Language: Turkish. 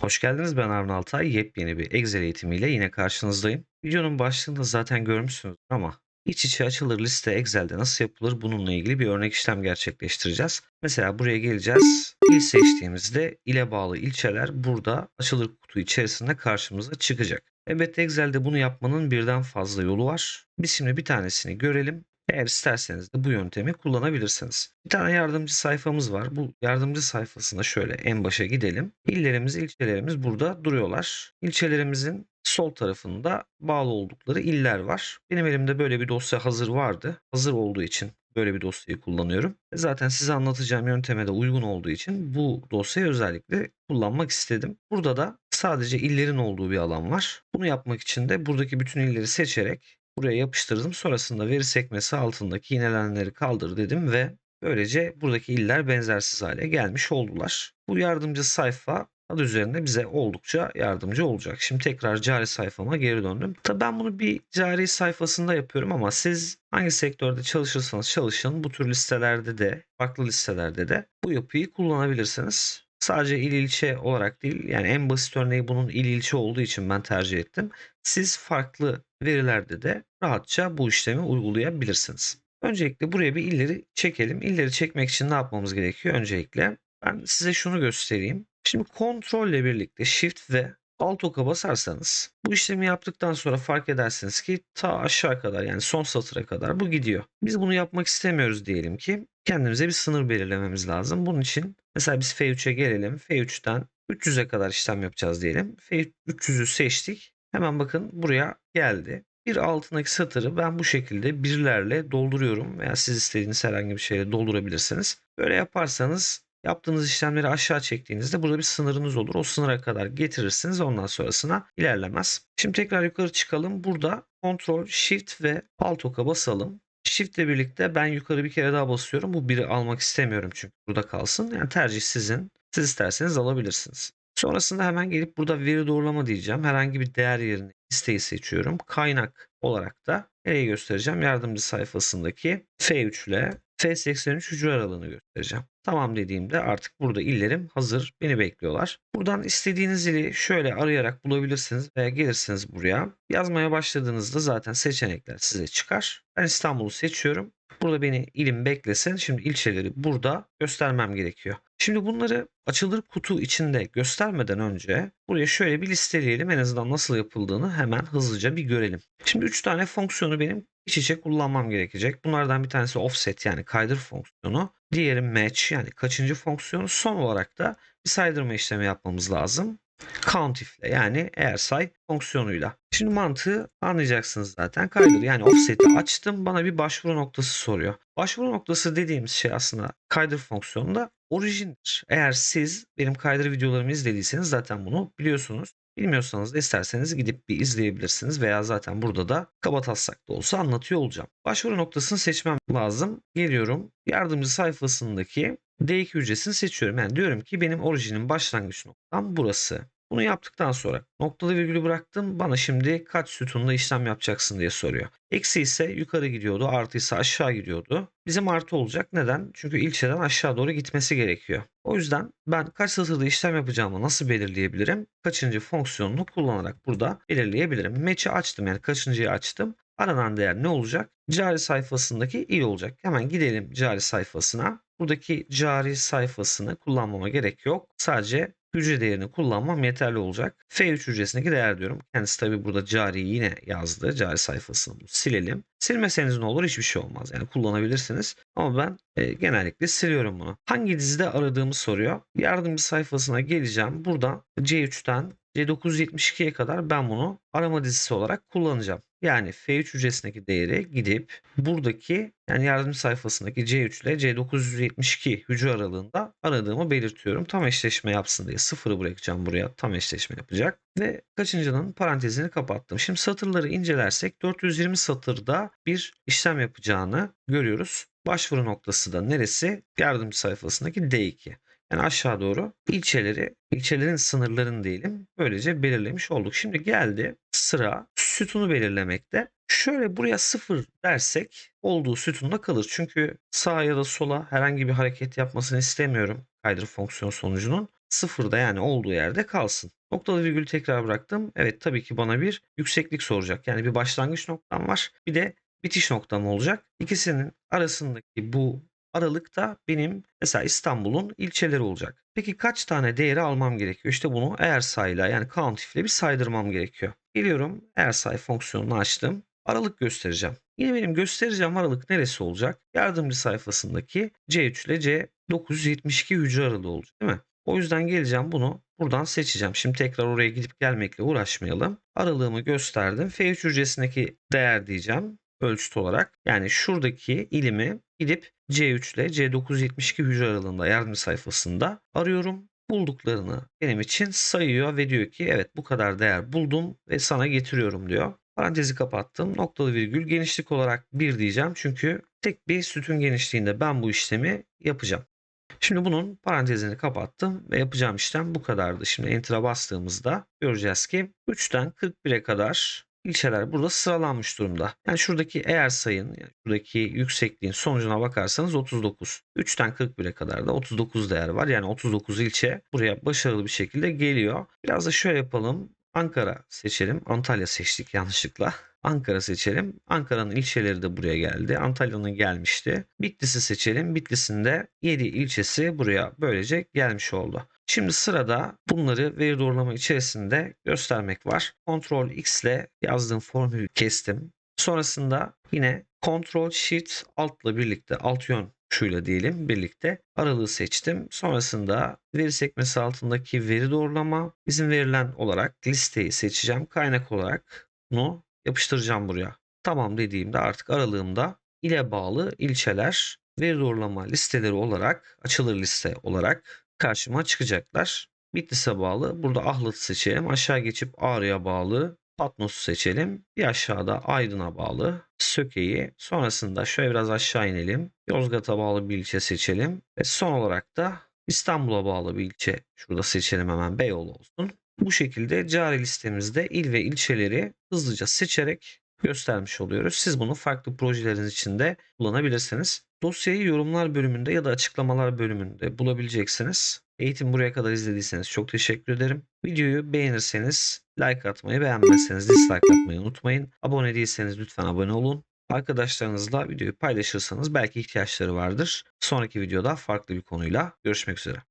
Hoş geldiniz ben Arun Altay. Yepyeni bir Excel eğitimiyle yine karşınızdayım. Videonun başlığında zaten görmüşsünüz ama iç içe açılır liste Excel'de nasıl yapılır bununla ilgili bir örnek işlem gerçekleştireceğiz. Mesela buraya geleceğiz. İl seçtiğimizde ile bağlı ilçeler burada açılır kutu içerisinde karşımıza çıkacak. Evet Excel'de bunu yapmanın birden fazla yolu var. Biz şimdi bir tanesini görelim. Eğer isterseniz de bu yöntemi kullanabilirsiniz. Bir tane yardımcı sayfamız var. Bu yardımcı sayfasına şöyle en başa gidelim. İllerimiz, ilçelerimiz burada duruyorlar. İlçelerimizin sol tarafında bağlı oldukları iller var. Benim elimde böyle bir dosya hazır vardı. Hazır olduğu için böyle bir dosyayı kullanıyorum. Zaten size anlatacağım yönteme de uygun olduğu için bu dosyayı özellikle kullanmak istedim. Burada da sadece illerin olduğu bir alan var. Bunu yapmak için de buradaki bütün illeri seçerek buraya yapıştırdım. Sonrasında veri sekmesi altındaki yinelenleri kaldır dedim ve böylece buradaki iller benzersiz hale gelmiş oldular. Bu yardımcı sayfa adı üzerinde bize oldukça yardımcı olacak. Şimdi tekrar cari sayfama geri döndüm. Tabii ben bunu bir cari sayfasında yapıyorum ama siz hangi sektörde çalışırsanız çalışın bu tür listelerde de farklı listelerde de bu yapıyı kullanabilirsiniz. Sadece il ilçe olarak değil yani en basit örneği bunun il ilçe olduğu için ben tercih ettim. Siz farklı verilerde de rahatça bu işlemi uygulayabilirsiniz. Öncelikle buraya bir illeri çekelim. İlleri çekmek için ne yapmamız gerekiyor? Öncelikle ben size şunu göstereyim. Şimdi kontrolle birlikte shift ve alt oka basarsanız bu işlemi yaptıktan sonra fark edersiniz ki ta aşağı kadar yani son satıra kadar bu gidiyor. Biz bunu yapmak istemiyoruz diyelim ki kendimize bir sınır belirlememiz lazım. Bunun için mesela biz F3'e gelelim. F3'ten 300'e kadar işlem yapacağız diyelim. F300'ü seçtik. Hemen bakın buraya geldi. Bir altındaki satırı ben bu şekilde birlerle dolduruyorum veya siz istediğiniz herhangi bir şeyle doldurabilirsiniz. Böyle yaparsanız yaptığınız işlemleri aşağı çektiğinizde burada bir sınırınız olur. O sınıra kadar getirirsiniz ondan sonrasına ilerlemez. Şimdi tekrar yukarı çıkalım. Burada Ctrl, Shift ve Alt oka basalım. Shift ile birlikte ben yukarı bir kere daha basıyorum. Bu biri almak istemiyorum çünkü burada kalsın. Yani tercih sizin. Siz isterseniz alabilirsiniz. Sonrasında hemen gelip burada veri doğrulama diyeceğim. Herhangi bir değer yerine isteği seçiyorum. Kaynak olarak da nereyi göstereceğim? Yardımcı sayfasındaki F3 ile F83 hücre aralığını göstereceğim. Tamam dediğimde artık burada illerim hazır beni bekliyorlar. Buradan istediğiniz ili şöyle arayarak bulabilirsiniz veya gelirsiniz buraya. Yazmaya başladığınızda zaten seçenekler size çıkar. Ben İstanbul'u seçiyorum. Burada beni ilim beklesin. Şimdi ilçeleri burada göstermem gerekiyor. Şimdi bunları açılır kutu içinde göstermeden önce buraya şöyle bir listeleyelim. En azından nasıl yapıldığını hemen hızlıca bir görelim. Şimdi 3 tane fonksiyonu benim iç içe kullanmam gerekecek. Bunlardan bir tanesi offset yani kaydır fonksiyonu. Diğeri match yani kaçıncı fonksiyonu. Son olarak da bir saydırma işlemi yapmamız lazım. Count if'le yani eğer say fonksiyonuyla. Şimdi mantığı anlayacaksınız zaten. Kaydır yani offset'i açtım bana bir başvuru noktası soruyor. Başvuru noktası dediğimiz şey aslında kaydır fonksiyonunda orijindir. Eğer siz benim kaydır videolarımı izlediyseniz zaten bunu biliyorsunuz. Bilmiyorsanız isterseniz gidip bir izleyebilirsiniz veya zaten burada da kabataslak da olsa anlatıyor olacağım. Başvuru noktasını seçmem lazım. Geliyorum yardımcı sayfasındaki D2 hücresini seçiyorum. Yani diyorum ki benim orijinin başlangıç noktam burası. Bunu yaptıktan sonra noktalı virgülü bıraktım. Bana şimdi kaç sütunla işlem yapacaksın diye soruyor. Eksi ise yukarı gidiyordu. Artı ise aşağı gidiyordu. Bizim artı olacak. Neden? Çünkü ilçeden aşağı doğru gitmesi gerekiyor. O yüzden ben kaç satırda işlem yapacağımı nasıl belirleyebilirim? Kaçıncı fonksiyonunu kullanarak burada belirleyebilirim. Match'i açtım yani kaçıncıyı açtım. Aranan değer ne olacak? Cari sayfasındaki il olacak. Hemen gidelim cari sayfasına. Buradaki cari sayfasını kullanmama gerek yok. Sadece hücre değerini kullanmam yeterli olacak. F3 hücresindeki değer diyorum. Kendisi tabi burada cari yine yazdı. Cari sayfasını silelim. Silmeseniz ne olur? Hiçbir şey olmaz. Yani kullanabilirsiniz. Ama ben e, genellikle siliyorum bunu. Hangi dizide aradığımı soruyor. Yardımcı sayfasına geleceğim. Buradan C3'ten C972'ye kadar ben bunu arama dizisi olarak kullanacağım. Yani F3 hücresindeki değeri gidip buradaki yani yardımcı sayfasındaki C3 ile C972 hücre aralığında aradığımı belirtiyorum. Tam eşleşme yapsın diye sıfırı bırakacağım buraya. Tam eşleşme yapacak. Ve kaçıncının parantezini kapattım. Şimdi satırları incelersek 420 satırda bir işlem yapacağını görüyoruz. Başvuru noktası da neresi? Yardımcı sayfasındaki D2. Yani aşağı doğru ilçeleri, ilçelerin sınırlarını diyelim böylece belirlemiş olduk. Şimdi geldi sıra sütunu belirlemekte. Şöyle buraya sıfır dersek olduğu sütunda kalır. Çünkü sağa ya da sola herhangi bir hareket yapmasını istemiyorum kaydır fonksiyon sonucunun. sıfırda yani olduğu yerde kalsın. Noktalı virgülü tekrar bıraktım. Evet tabii ki bana bir yükseklik soracak. Yani bir başlangıç noktam var. Bir de bitiş noktam olacak. İkisinin arasındaki bu aralıkta benim mesela İstanbul'un ilçeleri olacak. Peki kaç tane değeri almam gerekiyor? İşte bunu eğer sayıyla yani count ile bir saydırmam gerekiyor. Geliyorum eğer say fonksiyonunu açtım. Aralık göstereceğim. Yine benim göstereceğim aralık neresi olacak? Yardımcı sayfasındaki C3 ile C972 hücre aralığı olacak değil mi? O yüzden geleceğim bunu buradan seçeceğim. Şimdi tekrar oraya gidip gelmekle uğraşmayalım. Aralığımı gösterdim. F3 hücresindeki değer diyeceğim ölçüt olarak. Yani şuradaki ilimi gidip C3 ile C972 hücre aralığında yardımcı sayfasında arıyorum. Bulduklarını benim için sayıyor ve diyor ki evet bu kadar değer buldum ve sana getiriyorum diyor. Parantezi kapattım. Noktalı virgül genişlik olarak 1 diyeceğim. Çünkü tek bir sütun genişliğinde ben bu işlemi yapacağım. Şimdi bunun parantezini kapattım ve yapacağım işlem bu kadardı. Şimdi Enter'a bastığımızda göreceğiz ki 3'ten 41'e kadar ilçeler burada sıralanmış durumda. Yani şuradaki eğer sayın, yani şuradaki yüksekliğin sonucuna bakarsanız 39. 3'ten 41'e kadar da 39 değer var. Yani 39 ilçe buraya başarılı bir şekilde geliyor. Biraz da şöyle yapalım. Ankara seçelim. Antalya seçtik yanlışlıkla. Ankara seçelim. Ankara'nın ilçeleri de buraya geldi. Antalya'nın gelmişti. Bitlis'i seçelim. Bitlis'in de 7 ilçesi buraya böylece gelmiş oldu. Şimdi sırada bunları veri doğrulama içerisinde göstermek var. Ctrl X ile yazdığım formülü kestim. Sonrasında yine Ctrl Shift Alt'la birlikte alt yön şuyla diyelim birlikte aralığı seçtim. Sonrasında veri sekmesi altındaki veri doğrulama izin verilen olarak listeyi seçeceğim. Kaynak olarak bunu yapıştıracağım buraya. Tamam dediğimde artık aralığımda ile bağlı ilçeler veri doğrulama listeleri olarak açılır liste olarak karşıma çıkacaklar. Bitlis'e bağlı. Burada Ahlat'ı seçelim. Aşağı geçip Ağrı'ya bağlı. Patnos'u seçelim. Bir aşağıda Aydın'a bağlı. Söke'yi. Sonrasında şöyle biraz aşağı inelim. Yozgat'a bağlı bir ilçe seçelim. Ve son olarak da İstanbul'a bağlı bir ilçe şurada seçelim hemen Beyoğlu olsun. Bu şekilde cari listemizde il ve ilçeleri hızlıca seçerek göstermiş oluyoruz. Siz bunu farklı projeleriniz için de kullanabilirsiniz. Dosyayı yorumlar bölümünde ya da açıklamalar bölümünde bulabileceksiniz. Eğitim buraya kadar izlediyseniz çok teşekkür ederim. Videoyu beğenirseniz like atmayı, beğenmezseniz dislike atmayı unutmayın. Abone değilseniz lütfen abone olun. Arkadaşlarınızla videoyu paylaşırsanız belki ihtiyaçları vardır. Sonraki videoda farklı bir konuyla görüşmek üzere.